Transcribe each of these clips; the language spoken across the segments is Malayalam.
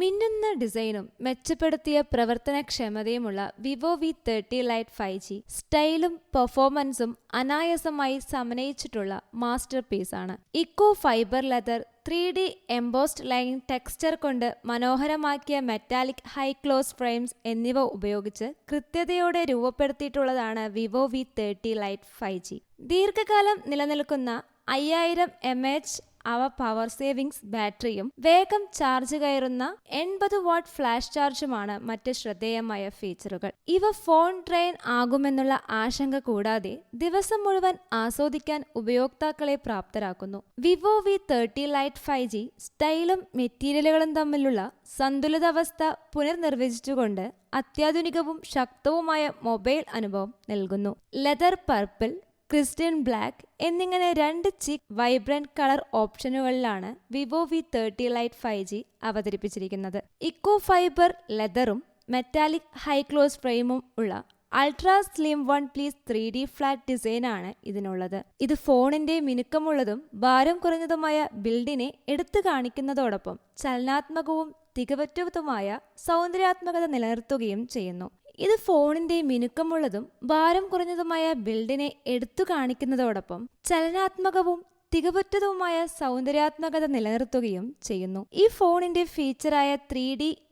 മിന്നുന്ന ഡിസൈനും മെച്ചപ്പെടുത്തിയ പ്രവർത്തനക്ഷമതയുമുള്ള Vivo V thirty lite five G സ്റ്റൈലും പെർഫോമൻസും അനായാസമായി സമന്വയിച്ചിട്ടുള്ള മാസ്റ്റർ പീസാണ് eco fibre leather three D embossed line texture കൊണ്ട് മനോഹരമാക്കിയ മെറ്റാലിക് ഹൈ ക്ലോസ് ഫ്രെയിംസ് എന്നിവ ഉപയോഗിച്ച് കൃത്യതയോടെ രൂപപ്പെടുത്തിയിട്ടുള്ളതാണ് Vivo V thirty lite five G. ദീർഘകാലം നിലനിൽക്കുന്ന അയ്യായിരം എം എച്ച് അവ പവർ സേവിങ്സ് ബാറ്ററിയും വേഗം ചാർജ് കയറുന്ന എൺപത് വാട്ട് ഫ്ലാഷ് ചാർജുമാണ് മറ്റ് ശ്രദ്ധേയമായ ഫീച്ചറുകൾ ഇവ ഫോൺ ട്രെയിൻ ആകുമെന്നുള്ള ആശങ്ക കൂടാതെ ദിവസം മുഴുവൻ ആസ്വദിക്കാൻ ഉപയോക്താക്കളെ പ്രാപ്തരാക്കുന്നു. Vivo V thirty lite five G സ്റ്റൈലും മെറ്റീരിയലുകളും തമ്മിലുള്ള സന്തുലിതാവസ്ഥ പുനർനിർവചിച്ചുകൊണ്ട് അത്യാധുനികവും ശക്തവുമായ മൊബൈൽ അനുഭവം നൽകുന്നു. ലെതർ പർപ്പിൾ ക്രിസ്റ്റ്യൻ ബ്ലാക്ക് എന്നിങ്ങനെ രണ്ട് chic vibrant colour ഓപ്ഷനുകളിലാണ് Vivo V thirty lite five G അവതരിപ്പിച്ചിരിക്കുന്നത്. ഇക്കോ ഫൈബർ ലെതറും മെറ്റാലിക് ഹൈ ക്ലോസ് ഫ്രെയിമും ഉള്ള ultra slim one piece three D flat ഡിസൈനാണ് ഇതിനുള്ളത്. ഇത് ഫോണിന്റെ മിനുക്കമുള്ളതും ഭാരം കുറഞ്ഞതുമായ ബിൽഡിനെ എടുത്തു കാണിക്കുന്നതോടൊപ്പം ചലനാത്മകവും തികവറ്റവുമായ സൗന്ദര്യാത്മകത നിലനിർത്തുകയും ചെയ്യുന്നു. ഇത് ഫോണിന്റെ മിനുക്കമുള്ളതും ഭാരം കുറഞ്ഞതുമായ ബിൽഡിനെ എടുത്തു കാണിക്കുന്നതോടൊപ്പം ചലനാത്മകവും തികവറ്റതുമായ സൗന്ദര്യാത്മകത നിലനിർത്തുകയും ചെയ്യുന്നു. ഈ ഫോണിന്റെ ഫീച്ചറായ ത്രീ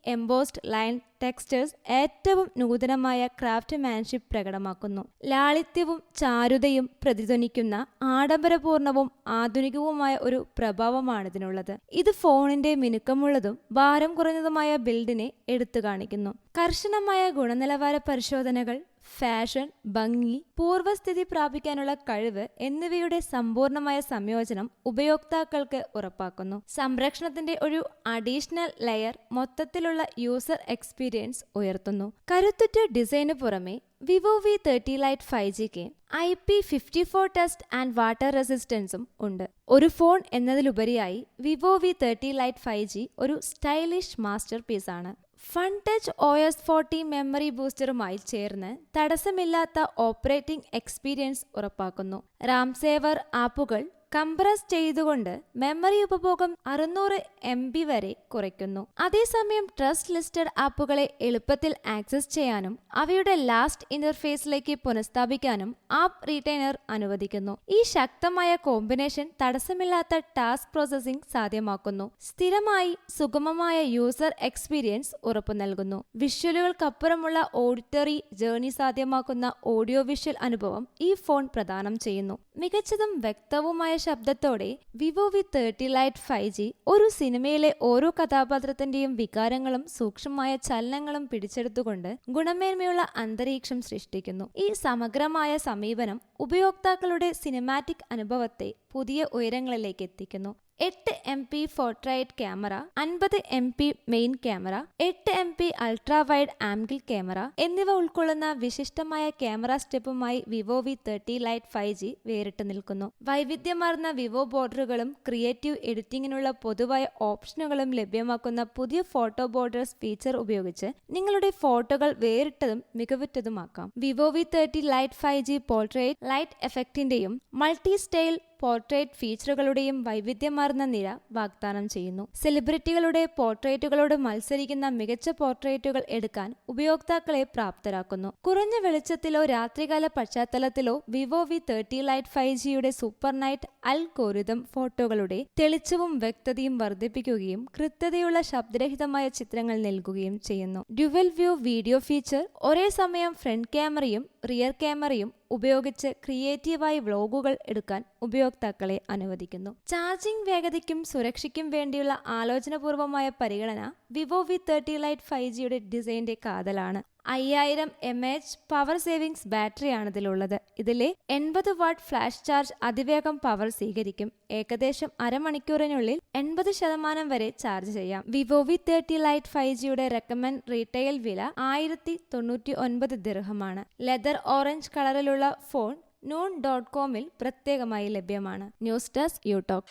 എംബോസ്ഡ് ലൈൻ ടെക്സ്റ്റേഴ്സ് ഏറ്റവും നൂതനമായ ക്രാഫ്റ്റ് മാൻഷിപ്പ് പ്രകടമാക്കുന്നു. ലാളിത്യവും ചാരുതയും പ്രതിധ്വനിക്കുന്ന ആഡംബരപൂർണവും ആധുനികവുമായ ഒരു പ്രഭാവമാണ് ഇതിനുള്ളത്. ഇത് ഫോണിന്റെ മിനുക്കമുള്ളതും ഭാരം കുറഞ്ഞതുമായ ബിൽഡിനെ എടുത്തു കാണിക്കുന്നു. കർശനമായ ഗുണനിലവാര പരിശോധനകൾ ഫാഷൻ ഭംഗി പൂർവസ്ഥിതി പ്രാപിക്കാനുള്ള കഴിവ് എന്നിവയുടെ സമ്പൂർണമായ സംയോജനം ഉപയോക്താക്കൾക്ക് ഉറപ്പാക്കുന്നു. സംരക്ഷണത്തിന്റെ ഒരു അഡീഷണൽ ലെയർ മൊത്തത്തിലുള്ള യൂസർ എക്സ്പീരിയൻസ് ഉയർത്തുന്നു. കരുത്തുറ്റ ഡിസൈനു പുറമെ Vivo V thirty lite five ജിക്ക് I P fifty four test and water റെസിസ്റ്റൻസും ഉണ്ട്. ഒരു phone എന്നതിലുപരിയായി Vivo V thirty lite five G ഒരു സ്റ്റൈലിഷ് മാസ്റ്റർ ആണ്. Funtouch O S forty memory ബൂസ്റ്ററുമായി ചേർന്ന് തടസ്സമില്ലാത്ത ഓപ്പറേറ്റിംഗ് എക്സ്പീരിയൻസ് ഉറപ്പാക്കുന്നു. റാം സേവർ ആപ്പുകൾ കംപ്രസ് ചെയ്തുകൊണ്ട് മെമ്മറി ഉപഭോഗം അറുന്നൂറ് എം ബി വരെ കുറയ്ക്കുന്നു. അതേസമയം ട്രസ്റ്റ് ലിസ്റ്റഡ് ആപ്പുകളെ എളുപ്പത്തിൽ ആക്സസ് ചെയ്യാനും അവയുടെ ലാസ്റ്റ് ഇന്റർഫേസിലേക്ക് പുനഃസ്ഥാപിക്കാനും ആപ്പ് റീറ്റൈനർ അനുവദിക്കുന്നു. ഈ ശക്തമായ കോമ്പിനേഷൻ തടസ്സമില്ലാത്ത ടാസ്ക് പ്രോസസ്സിംഗ് സാധ്യമാക്കുന്നു. സ്ഥിരമായി സുഗമമായ യൂസർ എക്സ്പീരിയൻസ് ഉറപ്പു നൽകുന്നു. വിഷ്വലുകൾക്കപ്പുറമുള്ള ഓഡിറ്ററി ജേർണി സാധ്യമാക്കുന്ന ഓഡിയോ വിഷ്വൽ അനുഭവം ഈ ഫോൺ പ്രദാനം ചെയ്യുന്നു. മികച്ചതും വ്യക്തവുമായ ശബ്ദത്തോടെ Vivo V thirty lite five G ഒരു സിനിമയിലെ ഓരോ കഥാപാത്രത്തിന്റെയും വികാരങ്ങളും സൂക്ഷ്മമായ ചലനങ്ങളും പിടിച്ചെടുത്തുകൊണ്ട് ഗുണമേന്മയുള്ള അന്തരീക്ഷം സൃഷ്ടിക്കുന്നു. ഈ സമഗ്രമായ സമീപനം ഉപയോക്താക്കളുടെ സിനിമാറ്റിക് അനുഭവത്തെ പുതിയ ഉയരങ്ങളിലേക്ക് എത്തിക്കുന്നു. എട്ട് എം പി ഫോർട്രൈറ്റ് ക്യാമറ അൻപത് എം പി മെയിൻ ക്യാമറ എട്ട് M P ultra wide angle camera എന്നിവ ഉൾക്കൊള്ളുന്ന വിശിഷ്ടമായ camera സ്റ്റെപ്പുമായി Vivo V thirty lite five G വേറിട്ട് നിൽക്കുന്നു. വൈവിധ്യമാർന്ന വിവോ ബോർഡറുകളും ക്രിയേറ്റീവ് എഡിറ്റിംഗിനുള്ള പൊതുവായ ഓപ്ഷനുകളും ലഭ്യമാക്കുന്ന പുതിയ ഫോട്ടോ ബോർഡേഴ്സ് ഫീച്ചർ ഉപയോഗിച്ച് നിങ്ങളുടെ ഫോട്ടോകൾ വേറിട്ടതും മികവുറ്റതുമാക്കാം. Vivo V thirty lite five G portrait light എഫക്റ്റിന്റെയും multi style portrait ഫീച്ചറുകളുടെയും വൈവിധ്യമാർന്ന നിര വാഗ്ദാനം ചെയ്യുന്നു. സെലിബ്രിറ്റികളുടെ പോർട്രേറ്റുകളോട് മത്സരിക്കുന്ന മികച്ച പോർട്രേറ്റുകൾ എടുക്കാൻ ഉപയോക്താക്കളെ പ്രാപ്തരാക്കുന്നു. കുറഞ്ഞ വെളിച്ചത്തിലോ രാത്രികാല പശ്ചാത്തലത്തിലോ Vivo V thirty lite five ജിയുടെ സൂപ്പർ നൈറ്റ് അൽ കോരിതം ഫോട്ടോകളുടെ തെളിച്ചവും വ്യക്തതയും വർദ്ധിപ്പിക്കുകയും കൃത്യതയുള്ള ശബ്ദരഹിതമായ ചിത്രങ്ങൾ നൽകുകയും ചെയ്യുന്നു. ഡ്യുവൽ വ്യൂ വീഡിയോ ഫീച്ചർ ഒരേ സമയം ഫ്രണ്ട് ക്യാമറയും റിയർ ക്യാമറയും ഉപയോഗിച്ച് ക്രിയേറ്റീവായി വ്ളോഗുകൾ എടുക്കാൻ ഉപയോക്താക്കളെ അനുവദിക്കുന്നു. ചാർജിംഗ് വേഗതയ്ക്കും സുരക്ഷയ്ക്കും വേണ്ടിയുള്ള ആലോചനപൂർവമായ പരിഗണന Vivo V thirty lite five ജിയുടെ ഡിസൈന്റെ കാതലാണ്. അയ്യായിരം എം എച്ച് പവർ സേവിങ്സ് ബാറ്ററിയാണ് ഇതിലുള്ളത്. ഇതിലെ എൺപത് വാട്ട് ഫ്ലാഷ് ചാർജ് അതിവേഗം പവർ സ്വീകരിക്കും. ഏകദേശം അരമണിക്കൂറിനുള്ളിൽ എൺപത് ശതമാനം വരെ ചാർജ് ചെയ്യാം. Vivo V thirty lite five ജിയുടെ റെക്കമെൻഡ് റീറ്റെയിൽ വില ആയിരത്തി തൊണ്ണൂറ്റി ഒൻപത് ദിർഹമാണ്. ലെതർ ഓറഞ്ച് കളറിലുള്ള ഫോൺ നൂൺ ഡോട്ട് കോമിൽ പ്രത്യേകമായി ലഭ്യമാണ്. News desk യൂടോക്ക്